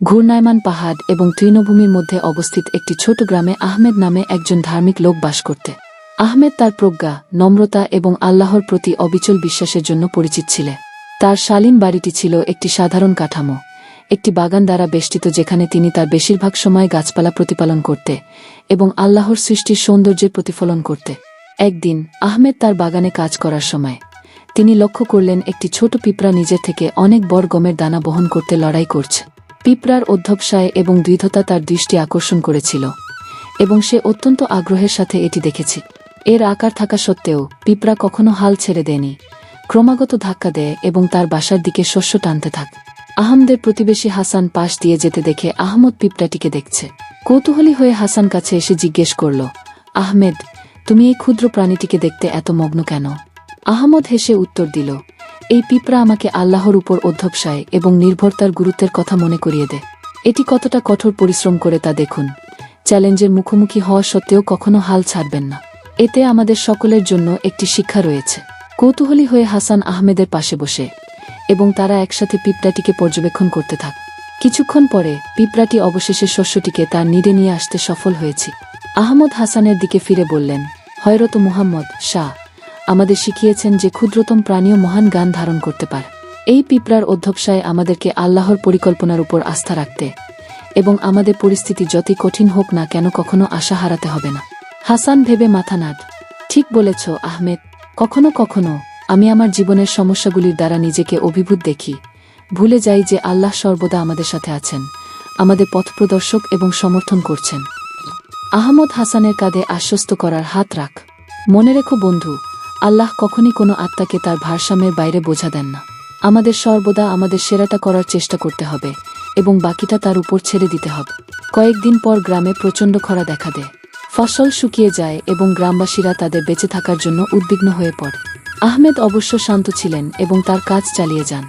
ঘূর্ণায়মান পাহাড় এবং তৃণভূমির মধ্যে অবস্থিত একটি ছোট গ্রামে আহমেদ নামে একজন ধার্মিক লোক বাস করতে। আহমেদ তার প্রজ্ঞা, নম্রতা এবং আল্লাহর প্রতি অবিচল বিশ্বাসের জন্য পরিচিত ছিলেন তার শালীন বাড়িটি ছিল একটি সাধারণ কাঠামো, একটি বাগান দ্বারা বেষ্টিত যেখানে তিনি তার বেশিরভাগ সময় গাছপালা প্রতিপালন করতে এবং আল্লাহর সৃষ্টির সৌন্দর্যের প্রতিফলন করতে। একদিন, আহমেদ তার বাগানে কাজ করার সময়, তিনি লক্ষ্য করলেন একটি ছোট পিঁপড়া নিজের থেকে অনেক বড় গমের দানা বহন করতে লড়াই করছে। পিঁপড়ার অধ্যবসায় এবং দ্বিধতা তার দৃষ্টি আকর্ষণ করেছিল, এবং সে অত্যন্ত আগ্রহের সাথে এটি দেখেছে। এর আকার থাকা সত্ত্বেও পিঁপড়া কখনো হাল ছেড়ে দেয়নি, ক্রমাগত ধাক্কা দেয় এবং তার বাসার দিকে শস্য টানতে থাক। আহমদের প্রতিবেশী হাসান পাশ দিয়ে যেতে দেখে আহমদ পিঁপড়াটিকে দেখছে। কৌতূহলী হয়ে হাসান কাছে এসে জিজ্ঞেস করল, আহমেদ, তুমি এই ক্ষুদ্র প্রাণীটিকে দেখতে এত মগ্ন কেন? আহমদ হেসে উত্তর দিল এই পিঁপড়া আমাকে আল্লাহর উপর অধ্যবসায় এবং নির্ভরতার গুরুত্বের কথা মনে করিয়ে দেয়। এটি কতটা কঠোর পরিশ্রম করে তা দেখুন। চ্যালেঞ্জের মুখোমুখি হওয়া সত্ত্বেও কখনো হাল ছাড়বেন না। এতে আমাদের সকলের জন্য একটি শিক্ষা রয়েছে। কৌতূহলী হয়ে হাসান আহমেদের পাশে বসে এবং তারা একসাথে পিঁপড়াটিকে পর্যবেক্ষণ করতে থাক। কিছুক্ষণ পরে পিঁপড়াটি অবশেষে শস্যটিকে তার নিড়ে নিয়ে আসতে সফল হয়েছে। আহমদ হাসানের দিকে ফিরে বললেন, হয়রত মুহাম্মদ শাহ আমাদের শিখিয়েছেন যে ক্ষুদ্রতম প্রাণীও মহান গান ধারণ করতে পারে। এই পিঁপড়ার অধ্যবসায় আমাদেরকে আল্লাহর পরিকল্পনার উপর আস্থা রাখতে এবং আমাদের পরিস্থিতি যতই কঠিন হোক না কেন কখনো আশা হারাতে হবে না। হাসান ভেবে মাথা নাড়। ঠিক বলেছ, আহমেদ। কখনো কখনো আমি আমার জীবনের সমস্যাগুলির দ্বারা নিজেকে অভিভূত দেখি। ভুলে যাই যে আল্লাহ সর্বদা আমাদের সাথে আছেন, আমাদের পথপ্রদর্শক এবং সমর্থন করছেন। আহমদ হাসানের কাঁধে আশ্বস্ত করার হাত রাখ। মনে রেখো বন্ধু আল্লাহ কখনই কোনো আত্মাকে তার ভারসাম্যের বাইরে বোঝা দেন না। আমাদের সর্বদা আমাদের সেরাটা করার চেষ্টা করতে হবে এবং বাকিটা তার উপর ছেড়ে দিতে হবে। কয়েকদিন পর গ্রামে প্রচণ্ড খরা দেখা দেয়। ফসল শুকিয়ে যায় এবং গ্রামবাসীরা তাদের বেঁচে থাকার জন্য উদ্বিগ্ন হয়ে পড়ে। আহমেদ অবশ্য শান্ত ছিলেন এবং তার কাজ চালিয়ে যান।